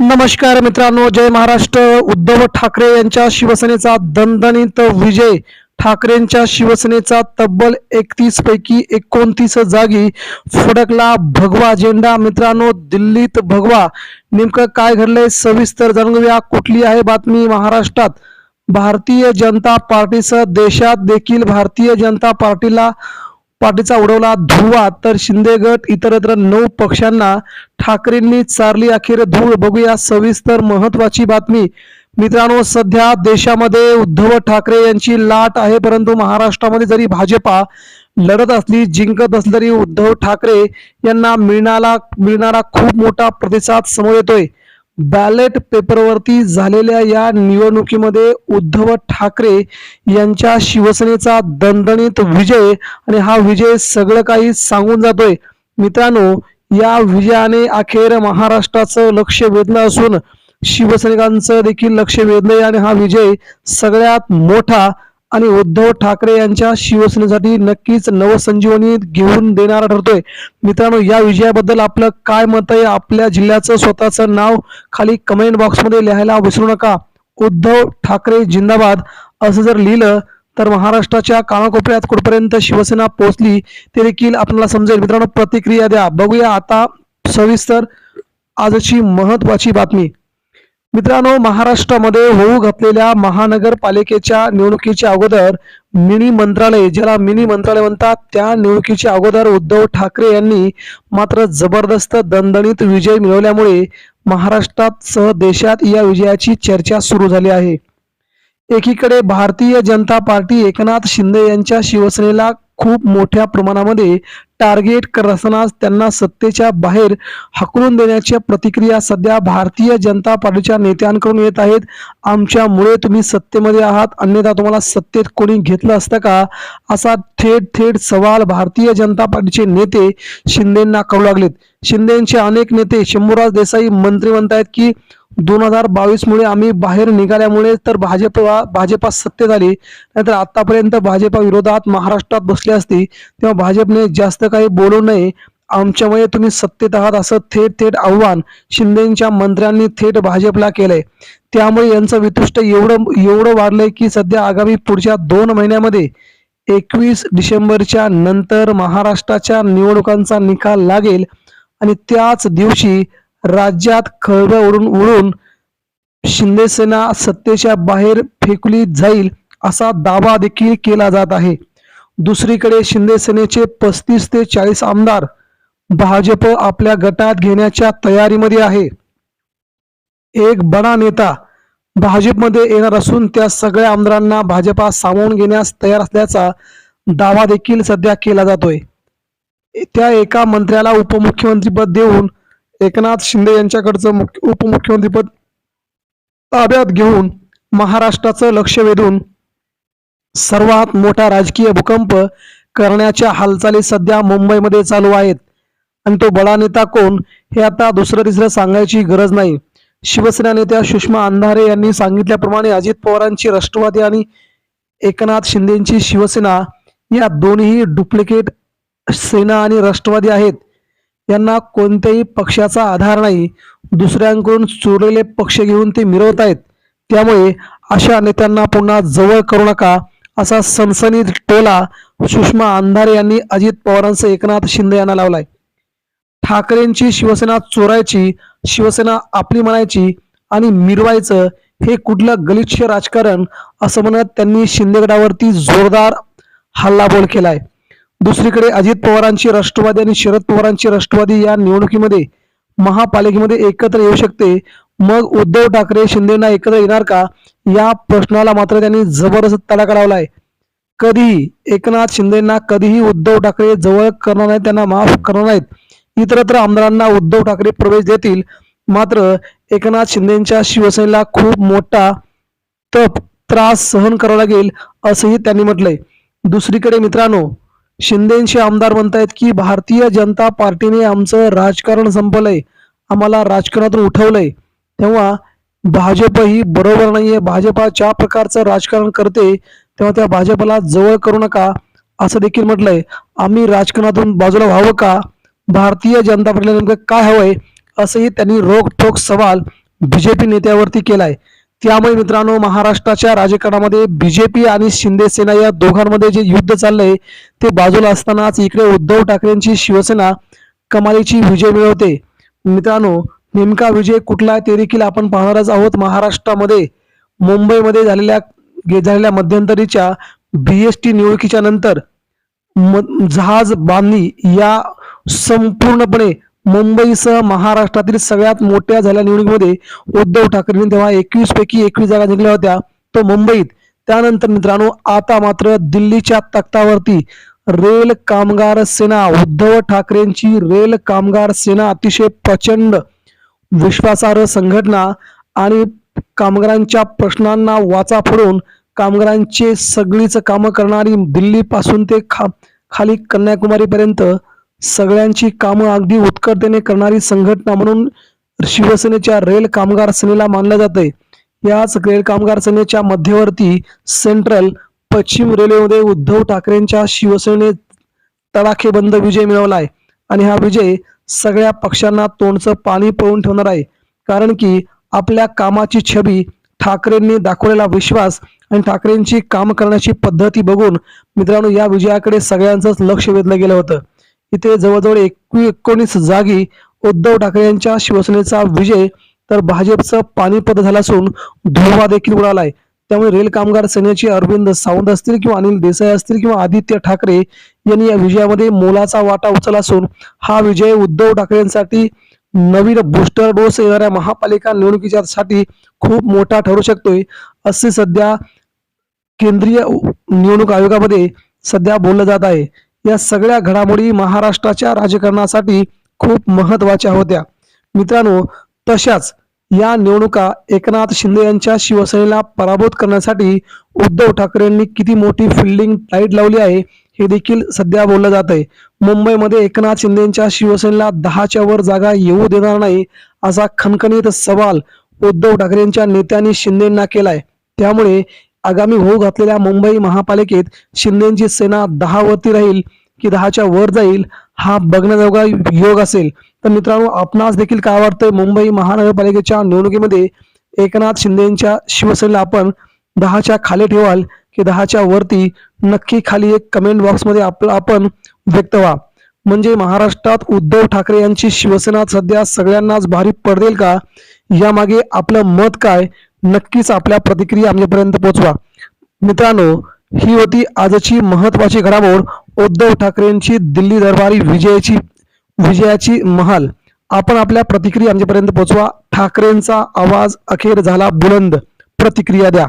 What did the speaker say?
नमस्कार मित्रांनो जय महाराष्ट्र. उद्धव ठाकरे यांच्या शिवसेनेचा दणदणीत विजय. ठाकरेंच्या शिवसेनेचा तब्बल एकतीस पैकी एकोणतीस जागी फडकला भगवा झेंडा. मित्रांनो दिल्लीत भगवा. नेमकं काय घडलंय सविस्तर जाणून घेऊया. कुठली आहे बातमी महाराष्ट्रात? भारतीय जनता पार्टीसह देशात देखील भारतीय जनता पार्टीला पार्टीचा उडवला धुवा तर शिंदे गट इतरत्र नऊ पक्षांना ठाकरेंनी चारली अखेर धूळ. बघूया सविस्तर महत्वाची बातमी. मित्रांनो सध्या देशामध्ये उद्धव ठाकरे यांची लाट आहे परंतु महाराष्ट्रामध्ये जरी भाजपा लढत असली जिंकत असली तरी उद्धव ठाकरे यांना मिळणारा मिळणारा खूप मोठा प्रतिसाद समोर येतोय. बॅलेट पेपरवरती झालेल्या या निवडणुकीमध्ये उद्धव ठाकरे यांच्या शिवसेनेचा दणदणीत विजय आणि हा विजय सगळं काही सांगून जातोय. मित्रांनो या विजयाने अखेर महाराष्ट्राचं लक्ष वेधलं असून शिवसैनिकांचं देखील लक्ष वेधलंय आणि हा विजय सगळ्यात मोठा आणि उद्धव ठाकरे यांच्या शिवसेनेसाठी नक्कीच नवसंजीवनी घेऊन देणारा ठरतोय. मित्रांनो या विजयाबद्दल आपलं काय मत आहे? आपल्या जिल्ह्याचं स्वतःचं नाव खाली कमेंट बॉक्समध्ये लिहायला विसरू नका. उद्धव ठाकरे जिंदाबाद. असं जर लिहिलं तर महाराष्ट्राच्या कानाकोपऱ्यात कुठपर्यंत शिवसेना पोहोचली ते देखील आपल्याला समजेल. मित्रांनो प्रतिक्रिया द्या. बघूया आता सविस्तर आजची महत्वाची बातमी. मित्रांनो महाराष्ट्रामध्ये होऊ घातलेल्या महानगरपालिकेच्या निवडणुकीच्या अगोदर मिनी मंत्रालय ज्याला मिनी मंत्रालय म्हणतात त्या निवडणुकीच्या अगोदर उद्धव ठाकरे यांनी मात्र जबरदस्त दणदणीत विजय मिळवल्यामुळे महाराष्ट्रात सह देशात या विजयाची चर्चा सुरू झाली आहे. एकीकडे भारतीय जनता पार्टी एकनाथ शिंदे यांच्या शिवसेनेला खूप मोठ्या प्रमाणामध्ये टार्गेट करत त्यांना सत्तेच्या बाहेर हकलून देण्याच्या प्रतिक्रिया सध्या भारतीय जनता पार्टीच्या नेत्यांकडून येत आहेत. आमच्यामुळे तुम्ही सत्तेमध्ये आहात अन्यथा तुम्हाला सत्तेत कोणी घेतलं असतं का? असा थेट थेट सवाल भारतीय जनता पार्टीचे नेते शिंदेंना करू लागलेत. शिंदेचे अनेक नेते शंभूराज देसाई मंत्री म्हणतायत की दोन हजार बावीस मुळे आम्ही बाहेर निघाल्यामुळे तर भाजप भाजपा सत्तेत आली. नाहीतर आतापर्यंत भाजपा विरोधात महाराष्ट्रात बसली असती तेव्हा भाजपने जास्त काही बोलू नये. आमच्यामुळे तुम्ही सत्तेत आहात असं थेट थेट आव्हान शिंदेच्या मंत्र्यांनी थेट भाजपला केलंय. त्यामुळे यांचं वितुष्ट एवढं एवढं वाढलंय की सध्या आगामी पुढच्या दोन महिन्यामध्ये एकवीस डिसेंबरच्या नंतर महाराष्ट्राच्या निवडणुकांचा निकाल लागेल. आणि त्याच दिवशी राज्यात खळबळ उडून उडून सत्तेच्या बाहेर फेकली जाईल असा दावा देखील केला जात आहे. दुसरीकडे शिंदेसेनेचे पस्तीस ते चाळीस आमदार भाजप आपल्या गटात घेण्याच्या तयारीमध्ये आहे. एक बडा नेता भाजपमध्ये येणार असून त्या सगळ्या आमदारांना भाजपा सामावून घेण्यास तयार असल्याचा दावा देखील सध्या केला जातोय. त्या एका मंत्र्याला उपमुख्यमंत्रीपद देऊन एकनाथ शिंदे यांच्याकडचं मुख्य उपमुख्यमंत्रीपद ताब्यात घेऊन महाराष्ट्राचं लक्ष वेधून सर्वात मोठा राजकीय भूकंप करण्याच्या हालचाली सध्या मुंबईमध्ये चालू आहेत. आणि तो बडा नेता कोण हे आता दुसरं तिसरं सांगायची गरज नाही. शिवसेना नेत्या सुषमा अंधारे यांनी सांगितल्याप्रमाणे अजित पवारांची राष्ट्रवादी आणि एकनाथ शिंदेची शिवसेना या दोन्ही डुप्लिकेट सेना आणि राष्ट्रवादी आहेत. यांना कोणत्याही पक्षाचा आधार नाही. दुसऱ्यांकडून चोरलेले पक्ष घेऊन ते मिरवत आहेत. त्यामुळे अशा नेत्यांना पुन्हा जवळ करू नका असा सनसनीत टोला सुषमा अंधारे यांनी अजित पवारांचं एकनाथ शिंदे यांना लावलाय. ठाकरेंची शिवसेना चोरायची शिवसेना आपली म्हणायची आणि मिरवायचं हे कुठलं गलिच्छ राजकारण असं म्हणत त्यांनी शिंदेगडावरती जोरदार हल्लाबोल केलाय. दुसरीकडे अजित पवारांची राष्ट्रवादी आणि शरद पवारांची राष्ट्रवादी या निवडणुकीमध्ये महापालिकेमध्ये एकत्र येऊ शकते. मग उद्धव ठाकरे शिंदेना एकत्र येणार का? या प्रश्नाला मात्र त्यांनी जबरदस्त तडाखा लावलाय. कधीही एकनाथ शिंदेना कधीही उद्धव ठाकरे जवळ करणार नाहीत त्यांना माफ करणार नाहीत. इतरत्र आमदारांना उद्धव ठाकरे प्रवेश देतील. मात्र एकनाथ शिंदेच्या शिवसेनेला खूप मोठा तप त्रास सहन करावा लागेल असंही त्यांनी म्हटलंय. दुसरीकडे मित्रांनो शिंदेचे आमदार म्हणतायत की भारतीय जनता पार्टीने आमचं राजकारण संपलंय. आम्हाला राजकारणातून उठवलंय. तेव्हा भाजप ही बरोबर नाहीये. भाजपा ज्या प्रकारचं राजकारण करते तेव्हा त्या भाजपला जवळ करू नका असं देखील म्हटलंय. आम्ही राजकारणातून बाजूला व्हावं का? भारतीय जनता पार्टीला नेमकं काय हवंय? असंही त्यांनी रोखोक सवाल बीजेपी नेत्यावरती केलाय. त्यामुळे मित्रांनो महाराष्ट्राच्या राजकारणामध्ये बीजेपी आणि शिंदे सेना या दोघांमध्ये जे युद्ध चाललंय ते बाजूला असतानाच इकडे उद्धव ठाकरेंची शिवसेना कमालीची विजय मिळवते. मित्रांनो नेमका विजय कुठला आहे ते देखील आपण पाहणारच आहोत. महाराष्ट्रामध्ये मुंबईमध्ये झालेल्या गे- झालेल्या मध्यंतरीच्या बीएसटी निवडणुकीच्या नंतर म- जहाज बांधणी या संपूर्णपणे मुंबईसह महाराष्ट्रातील सगळ्यात मोठ्या झाल्या निवडणुकीमध्ये उद्धव ठाकरेंनी तेव्हा एकवीस पैकी एकवीस जागा जिंकल्या होत्या. तो मुंबईत. त्यानंतर मित्रांनो आता मात्र दिल्लीच्या तख्तावरती रेल कामगार सेना उद्धव ठाकरेंची रेल कामगार सेना अतिशय प्रचंड विश्वासार्ह संघटना आणि कामगारांच्या प्रश्नांना वाचा फोडून कामगारांचे सगळीच कामं करणारी दिल्लीपासून ते खा खाली कन्याकुमारीपर्यंत सगळ्यांची कामं अगदी उत्कटतेने करणारी संघटना म्हणून शिवसेनेच्या रेल कामगार सेनेला मानलं जातंय. याच रेल कामगार सेनेच्या मध्यवर्ती सेंट्रल पश्चिम रेल्वेमध्ये उद्धव ठाकरेंच्या शिवसेने तडाखेबंद विजय मिळवलाय आणि हा विजय सगळ्या पक्षांना तोंडचं पाणी पळून ठेवणार आहे. कारण की आपल्या कामाची छबी ठाकरेंनी दाखवलेला विश्वास आणि ठाकरेंची काम करण्याची पद्धती बघून मित्रांनो या विजयाकडे सगळ्यांचंच लक्ष वेधलं गेलं होतं. इथे जवळजवळ एकवी एकोणीस जागी उद्धव ठाकरे यांच्या शिवसेनेचा विजय तर भाजपचं पाणीपद झाला असून धुळवा देखील उडालाय. त्यामुळे रेल कामगार सेनेचे अरविंद सावंत असतील किंवा अनिल देसाई असतील किंवा आदित्य ठाकरे यांनी या विजयामध्ये मोलाचा वाटा उचलला असून हा विजय उद्धव ठाकरेंसाठी नवीन बूस्टर डोस येणाऱ्या महापालिका निवडणुकीच्या साठी खूप मोठा ठरू शकतोय. असे सध्या केंद्रीय निवडणूक आयोगामध्ये सध्या बोललं जात आहे. या सगळ्या घडामोडी महाराष्ट्राच्या राजकारणासाठी खूप महत्त्वाच्या होत्या. मित्रांनो तशाच या निवडणुका एकनाथ शिंदे यांच्या शिवसेनेला पराभूत करण्यासाठी उद्धव ठाकरेंनी किती मोठी फिल्डिंग टाईट लावली आहे हे देखील सध्या बोललं जात आहे मुंबईमध्ये एकनाथ शिंदेच्या शिवसेनेला दहाच्या वर जागा येऊ देणार नाही असा खणखणीत सवाल उद्धव ठाकरेंच्या नेत्यांनी शिंदेंना केलाय. त्यामुळे आगामी होऊ घातलेल्या मुंबई महापालिकेत शिंदेची सेना दहावरती राहील की दहाच्या वर जाईल हा बघण्याजोगा योग असेल. तर मित्रांनो आपणास देखील काय वाटतंय? मुंबई महानगरपालिकेच्या निवडणुकीमध्ये एकनाथ शिंदेच्या शिवसेनेला आपण दहाच्या खाली ठेवाल की दहाच्या वरती? नक्की खाली एक कमेंट बॉक्समध्ये आपला आपण व्यक्त व्हा. म्हणजे महाराष्ट्रात उद्धव ठाकरे यांची शिवसेना सध्या सगळ्यांनाच भारी पडेल का? यामागे आपलं मत काय? नक्कीच आपल्या प्रतिक्रिया आमच्यापर्यंत पोहोचवा. मित्रांनो ही होती आजची महत्वाची घडामोड. उद्धव ठाकरेंची दिल्ली दरबारी विजयाची विजयाची महाल. आपण आपल्या प्रतिक्रिया आमच्यापर्यंत पोहोचवा. ठाकरेंचा आवाज अखेर झाला बुलंद. प्रतिक्रिया द्या.